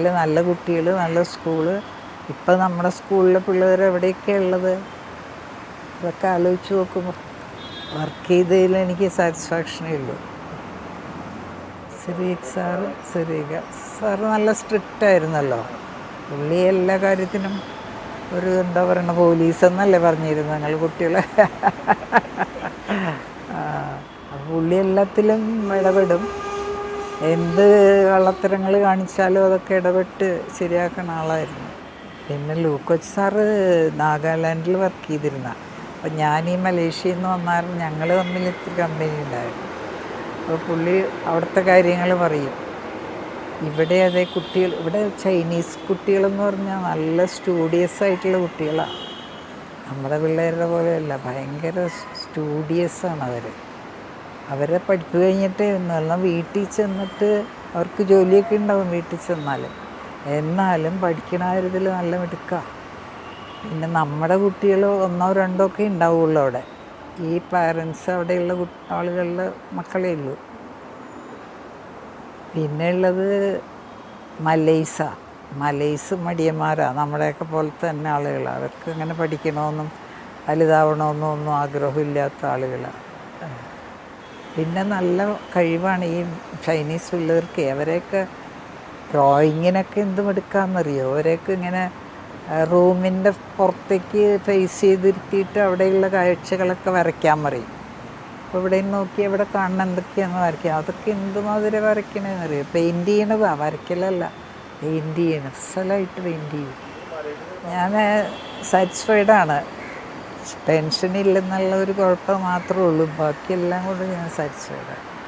നല്ല കുട്ടികൾ നല്ല സ്കൂൾ. ഇപ്പം നമ്മുടെ സ്കൂളിലെ പിള്ളേർ എവിടെയൊക്കെ ഉള്ളത്? ഇതൊക്കെ ആലോചിച്ച് നോക്കുമ്പോൾ വർക്ക് ചെയ്തതിൽ എനിക്ക് സാറ്റിസ്ഫാക്ഷനേ ഉള്ളൂ. സിറീഖ് സാറ് സിറീഖ സാറ് നല്ല സ്ട്രിക്റ്റ് ആയിരുന്നല്ലോ. പുള്ളി എല്ലാ കാര്യത്തിനും ഒരു എന്താ പറയണ പോലീസ് എന്നല്ലേ പറഞ്ഞിരുന്നു ഞങ്ങൾ കുട്ടികളെ? പുള്ളി എല്ലാത്തിലും ഇടപെടും. എന്ത് കള്ളത്തരങ്ങൾ കാണിച്ചാലും അതൊക്കെ ഇടപെട്ട് ശരിയാക്കുന്ന ആളായിരുന്നു. പിന്നെ ലൂക്കോച്ച് സാറ് നാഗാലാൻഡിൽ വർക്ക് ചെയ്തിരുന്ന. അപ്പം ഞാൻ ഈ മലേഷ്യയിൽ നിന്ന് വന്നാലും ഞങ്ങൾ തമ്മിൽ ഇത്തിരി കമ്പനി ഉണ്ടായിരുന്നു. അപ്പോൾ പുള്ളി അവിടുത്തെ കാര്യങ്ങൾ പറയും. ഇവിടെ അതേ കുട്ടികൾ ഇവിടെ ചൈനീസ് കുട്ടികളെന്ന് പറഞ്ഞാൽ നല്ല സ്റ്റൂഡിയസ് ആയിട്ടുള്ള കുട്ടികളാണ് നമ്മുടെ പിള്ളേരുടെ പോലെയല്ല ഭയങ്കര സ്റ്റൂഡിയസ് ആണ് അവർ അവരെ പഠിപ്പ് കഴിഞ്ഞിട്ട് നല്ല വീട്ടിൽ ചെന്നിട്ട് അവർക്ക് ജോലിയൊക്കെ ഉണ്ടാവും വീട്ടിൽ ചെന്നാൽ. എന്നാലും പഠിക്കണ കാര്യത്തിൽ നല്ല മിടുക്കുക പിന്നെ നമ്മുടെ കുട്ടികൾ ഒന്നോ രണ്ടോ ഒക്കെ ഉണ്ടാവുള്ളൂ അവിടെ. ഈ പാരൻസ് അവിടെയുള്ള ആളുകളിലെ മക്കളേ ഉള്ളൂ. പിന്നെ ഉള്ളത് മലൈസ. മലൈസ് മടിയന്മാരാണ് നമ്മുടെയൊക്കെ പോലെ തന്നെ ആളുകളാണ് അവർക്ക് ഇങ്ങനെ പഠിക്കണമെന്നും വലുതാവണമെന്നും ഒന്നും ആഗ്രഹമില്ലാത്ത ആളുകളാണ് പിന്നെ നല്ല കഴിവാണ് ഈ ചൈനീസ് പിള്ളേർക്ക്. അവരെയൊക്കെ ഡ്രോയിങ്ങിനൊക്കെ എന്തും എടുക്കാമെന്നറിയോ? അവരെയൊക്കെ ഇങ്ങനെ റൂമിന്റെ പുറത്തേക്ക് ഫേസ് ചെയ്തിരുത്തിയിട്ട് അവിടെയുള്ള കാഴ്ചകളൊക്കെ വരയ്ക്കാൻ പറയും. അപ്പോൾ ഇവിടെ നോക്കി അവിടെ കാണണം എന്തൊക്കെയാണ് വരയ്ക്കുക അതൊക്കെ എന്തുമാതിരി വരയ്ക്കണമെന്ന് അറിയോ പെയിന്റ് ചെയ്യണതാ വരയ്ക്കലല്ല. പെയിന്റ് ചെയ്യണം. അസലായിട്ട് പെയിന്റ് ചെയ്യും. ഞാൻ സാറ്റിസ്ഫൈഡാണ് ടെൻഷൻ ഇല്ലെന്നുള്ള ഒരു കുഴപ്പം മാത്രമേ ഉള്ളൂ. ബാക്കിയെല്ലാം കൊണ്ട് ഞാൻ സാറ്റിസ്ഫൈഡ് ആണ്